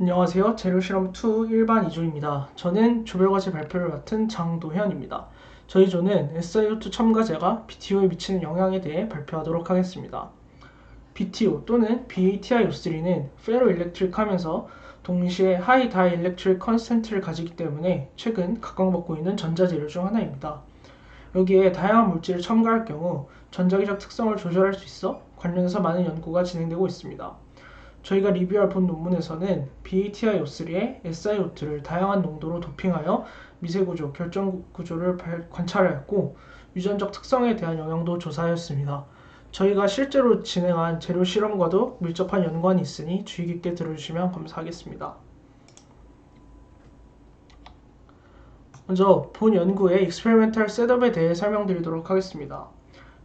안녕하세요. 재료실험2 일반 2조입니다. 저는 조별과제 발표를 맡은 장도현입니다. 저희 조는 SIO2 첨가제가 BTO에 미치는 영향에 대해 발표하도록 하겠습니다. BTO 또는 BATiO3는 페로일렉트릭하면서 동시에 하이 다이일렉트릭 컨센트를 가지기 때문에 최근 각광받고 있는 전자재료 중 하나입니다. 여기에 다양한 물질을 첨가할 경우 전자기적 특성을 조절할 수 있어 관련해서 많은 연구가 진행되고 있습니다. 저희가 리뷰할 본 논문에서는 BATiO3에 SiO2를 다양한 농도로 도핑하여 미세구조, 결정구조를 관찰하였고 유전적 특성에 대한 영향도 조사하였습니다. 저희가 실제로 진행한 재료 실험과도 밀접한 연관이 있으니 주의 깊게 들어주시면 감사하겠습니다. 먼저 본 연구의 익스페리멘탈 셋업에 대해 설명드리도록 하겠습니다.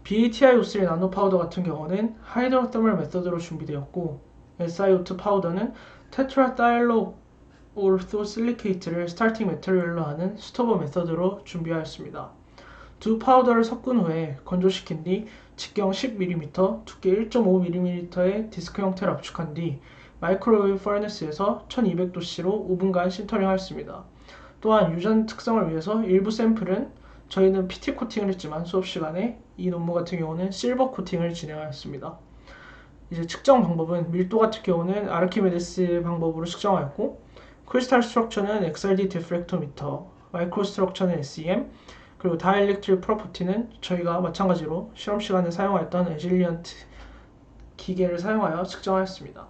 BATiO3 나노 파우더 같은 경우는 하이드로터멀 메서드로 준비되었고 SiO2 파우더는 테트라다일로 오르토실리케이트를 스타팅 메터리얼로 하는 스토버 메서드로 준비하였습니다. 두 파우더를 섞은 후에 건조시킨 뒤 직경 10mm, 두께 1.5mm의 디스크 형태를 압축한 뒤 마이크로웨이브 퍼너스에서 1200도씨로 5분간 신터링하였습니다. 또한 유전 특성을 위해서 일부 샘플은 저희는 PT 코팅을 했지만 수업 시간에 이 논문 같은 경우는 실버 코팅을 진행하였습니다. 이제 측정 방법은 밀도 같은 경우는 아르키메데스 방법으로 측정하였고 크리스탈 스트럭처는 XRD 디프렉토미터, 마이크로 스트럭처는 SEM, 그리고 다이렉트릭 프로퍼티는 저희가 마찬가지로 실험 시간에 사용하였던 에질리언트 기계를 사용하여 측정하였습니다.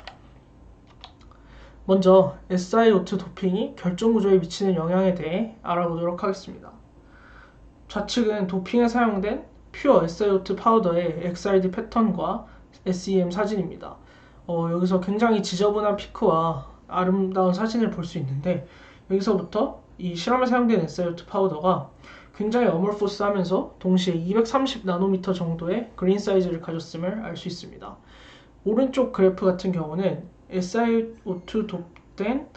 먼저 SiO2 도핑이 결정 구조에 미치는 영향에 대해 알아보도록 하겠습니다. 좌측은 도핑에 사용된 퓨어 SiO2 파우더의 XRD 패턴과 SEM 사진입니다. 어, 여기서 굉장히 지저분한 피크와 아름다운 사진을 볼 수 있는데 여기서부터 이 실험에 사용된 SiO2 파우더가 굉장히 어멀포스하면서 동시에 230 나노미터 정도의 그린 사이즈를 가졌음을 알 수 있습니다. 오른쪽 그래프 같은 경우는 SiO2 돕된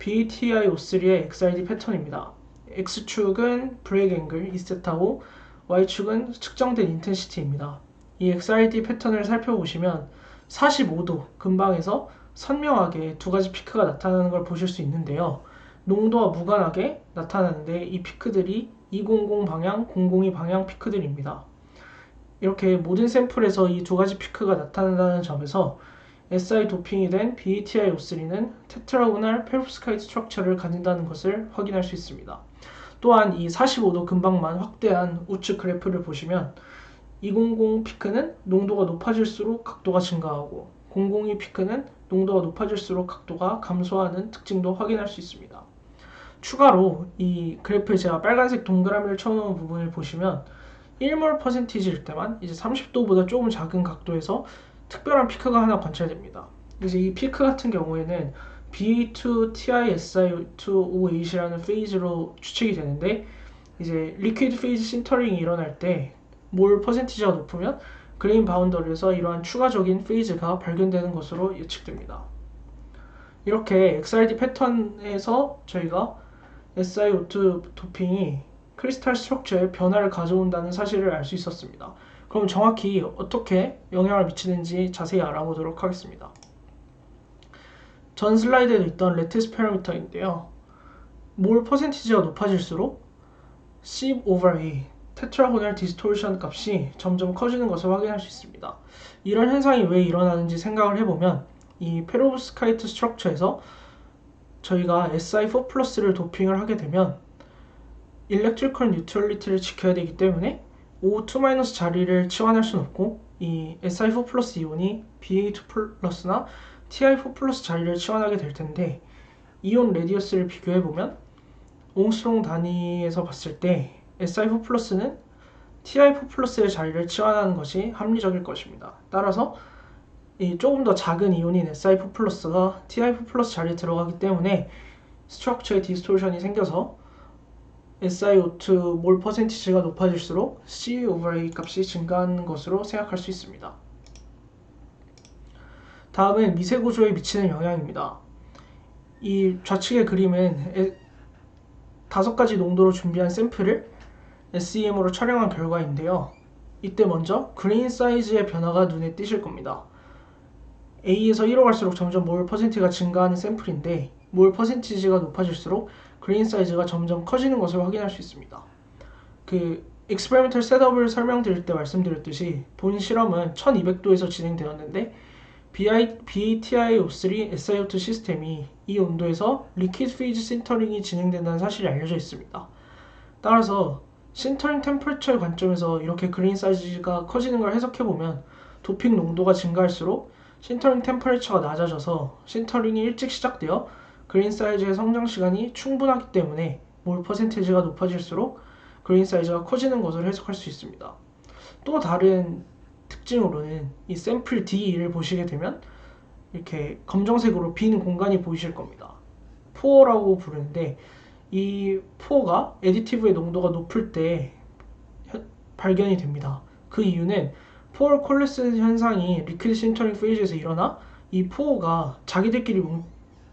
BTiO3의 XRD 패턴입니다. X축은 브레이크 앵글 2세타고 Y축은 측정된 인텐시티입니다. 이 XRD 패턴을 살펴보시면 45도 근방에서 선명하게 두 가지 피크가 나타나는 걸 보실 수 있는데요. 농도와 무관하게 나타나는데 이 피크들이 200 방향, 002 방향 피크들입니다. 이렇게 모든 샘플에서 이 두 가지 피크가 나타난다는 점에서 SI 도핑이 된 BATiO3는 테트라고날 페롭스카이트 스트럭처를 가진다는 것을 확인할 수 있습니다. 또한 이 45도 근방만 확대한 우측 그래프를 보시면 200 피크는 농도가 높아질수록 각도가 증가하고 002 피크는 농도가 높아질수록 각도가 감소하는 특징도 확인할 수 있습니다. 추가로 이 그래프에 제가 빨간색 동그라미를 쳐놓은 부분을 보시면 1몰 퍼센티지일 때만 이제 30도보다 조금 작은 각도에서 특별한 피크가 하나 관찰됩니다. 이제 이 피크 같은 경우에는 BA2TiSi2O8이라는 페이즈로 추측이 되는데 이제 리퀴드 페이즈 신터링이 일어날 때 몰 퍼센티지가 높으면 그레인 바운더리에서 이러한 추가적인 페이즈가 발견되는 것으로 예측됩니다. 이렇게 XRD 패턴에서 저희가 SiO2 도핑이 크리스탈 스트럭처에 변화를 가져온다는 사실을 알 수 있었습니다. 그럼 정확히 어떻게 영향을 미치는지 자세히 알아보도록 하겠습니다. 전 슬라이드에도 있던 레티스 패러미터인데요. 몰 퍼센티지가 높아질수록 10 over A 테트라고널 디스토션 값이 점점 커지는 것을 확인할 수 있습니다. 이런 현상이 왜 일어나는지 생각을 해보면 이 페로브스카이트 스트럭처에서 저희가 SI4 플러스를 도핑을 하게 되면 일렉트리컬 뉴트럴리티를 지켜야 되기 때문에 O2- 자리를 치환할 수는 없고 이 SI4 플러스 이온이 BA2 플러스나 TI4 플러스 자리를 치환하게 될 텐데 이온 레디어스를 비교해 보면 옹스트롱 단위에서 봤을 때 SI4 플러스는 TI4 플러스의 자리를 치환하는 것이 합리적일 것입니다. 따라서 이 조금 더 작은 이온인 SI4 플러스가 TI4 플러스 자리에 들어가기 때문에 스트럭처에 디스토션이 생겨서 SiO2 몰 퍼센티지가 높아질수록 C over A 값이 증가하는 것으로 생각할 수 있습니다. 다음은 미세 구조에 미치는 영향입니다. 이 좌측의 그림은 다섯 가지 농도로 준비한 샘플을 SEM으로 촬영한 결과인데요. 이때 먼저 그린 사이즈의 변화가 눈에 띄실 겁니다. A에서 1로 갈수록 점점 몰 퍼센트가 증가하는 샘플인데 몰 퍼센티지가 높아질수록 그레인 사이즈가 점점 커지는 것을 확인할 수 있습니다. 그 익스페리멘털 셋업을 설명드릴 때 말씀드렸듯이 본 실험은 1200도에서 진행되었는데 BATI-O3 SiO2 시스템이 이 온도에서 리퀴드 페이즈 신터링이 진행된다는 사실이 알려져 있습니다. 따라서 신터링 템퍼처의 관점에서 이렇게 그린 사이즈가 커지는 걸 해석해보면 도핑 농도가 증가할수록 신터링 템퍼레처가 낮아져서 신터링이 일찍 시작되어 그린 사이즈의 성장 시간이 충분하기 때문에 몰 퍼센테이지가 높아질수록 그린 사이즈가 커지는 것을 해석할 수 있습니다. 또 다른 특징으로는 이 샘플 D를 보시게 되면 이렇게 검정색으로 빈 공간이 보이실 겁니다. 포어라고 부르는데 이 포어가 에디티브의 농도가 높을 때 발견이 됩니다. 그 이유는 포어 콜레스 현상이 리퀴드 신터링 페이지에서 일어나 이 포어가 자기들끼리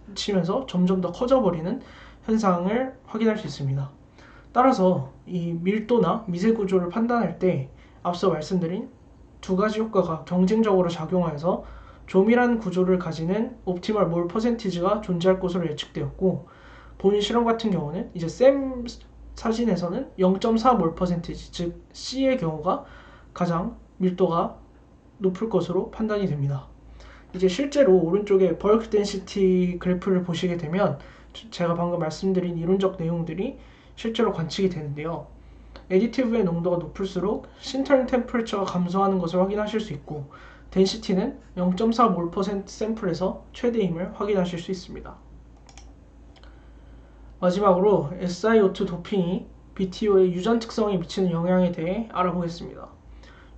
뭉치면서 점점 더 커져버리는 현상을 확인할 수 있습니다. 따라서 이 밀도나 미세 구조를 판단할 때 앞서 말씀드린 두 가지 효과가 경쟁적으로 작용하여서 조밀한 구조를 가지는 옵티멀 몰 퍼센티지가 존재할 것으로 예측되었고 본 실험 같은 경우는 이제 샘 사진에서는 0.4몰 퍼센티지 즉 C의 경우가 가장 밀도가 높을 것으로 판단이 됩니다. 이제 실제로 오른쪽에 벌크 덴시티 그래프를 보시게 되면 제가 방금 말씀드린 이론적 내용들이 실제로 관측이 되는데요. 에디티브의 농도가 높을수록 신터링 템퍼레처가 감소하는 것을 확인하실 수 있고 덴시티는 0.4몰% 샘플에서 최대임을 확인하실 수 있습니다. 마지막으로 SiO2 도핑이 BTO의 유전 특성에 미치는 영향에 대해 알아보겠습니다.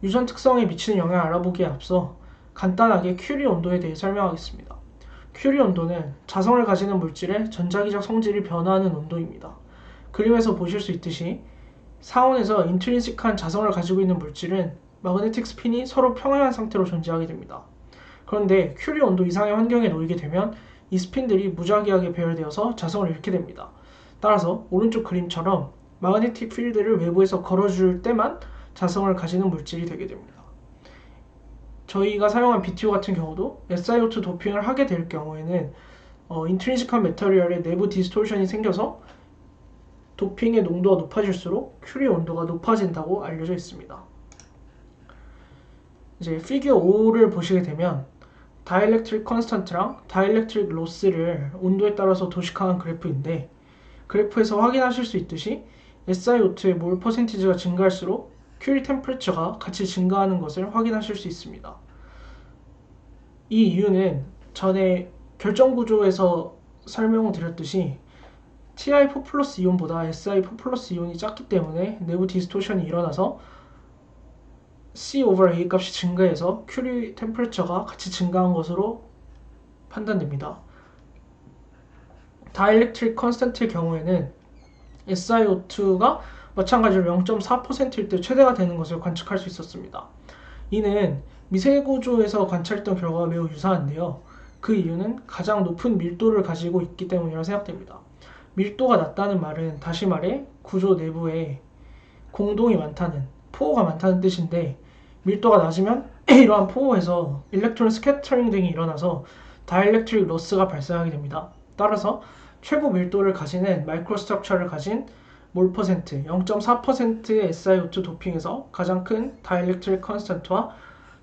유전 특성에 미치는 영향을 알아보기에 앞서 간단하게 큐리 온도에 대해 설명하겠습니다. 큐리 온도는 자성을 가지는 물질의 전자기적 성질이 변화하는 온도입니다. 그림에서 보실 수 있듯이 사원에서 인트린식한 자성을 가지고 있는 물질은 마그네틱 스핀이 서로 평행한 상태로 존재하게 됩니다. 그런데 큐리 온도 이상의 환경에 놓이게 되면 이 스핀들이 무작위하게 배열되어서 자성을 잃게 됩니다. 따라서 오른쪽 그림처럼 마그네틱 필드를 외부에서 걸어줄 때만 자성을 가지는 물질이 되게 됩니다. 저희가 사용한 BTO 같은 경우도 SiO2 도핑을 하게 될 경우에는 어, 인트린식한 메터리얼에 내부 디스토션이 생겨서 도핑의 농도가 높아질수록 큐리 온도가 높아진다고 알려져 있습니다. 이제 피규어 5를 보시게 되면 다이렉트릭 컨스턴트랑 다이렉트릭 로스를 온도에 따라서 도식화한 그래프인데 그래프에서 확인하실 수 있듯이 SiO2의 몰 퍼센티지가 증가할수록 큐리 템퍼레처가 같이 증가하는 것을 확인하실 수 있습니다. 이 이유는 전에 결정 구조에서 설명을 드렸듯이 TI4 플러스 이온보다 SI4 플러스 이온이 작기 때문에 내부 디스토션이 일어나서 C over A 값이 증가해서 큐리 템퍼레처가 같이 증가한 것으로 판단됩니다. 다이렉트릭 컨스턴트의 경우에는 SiO2가 마찬가지로 0.4%일 때 최대가 되는 것을 관측할 수 있었습니다. 이는 미세 구조에서 관찰했던 결과와 매우 유사한데요. 그 이유는 가장 높은 밀도를 가지고 있기 때문이라 생각됩니다. 밀도가 낮다는 말은 다시 말해 구조 내부에 공동이 많다는 포호가 많다는 뜻인데 밀도가 낮으면 이러한 포호에서 일렉트론 스캐터링 등이 일어나서 다이렉트릭 로스가 발생하게 됩니다. 따라서 최고 밀도를 가지는 마이크로스트럭처를 가진 몰 퍼센트 0.4%의 SiO2 도핑에서 가장 큰 다이렉트릭 컨스턴트와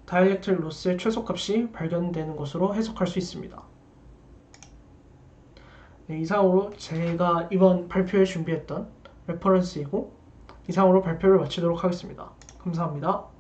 다이렉트릭 로스의 최소값이 발견되는 것으로 해석할 수 있습니다. 네, 이상으로 제가 이번 발표에 준비했던 레퍼런스이고 이상으로 발표를 마치도록 하겠습니다. 감사합니다.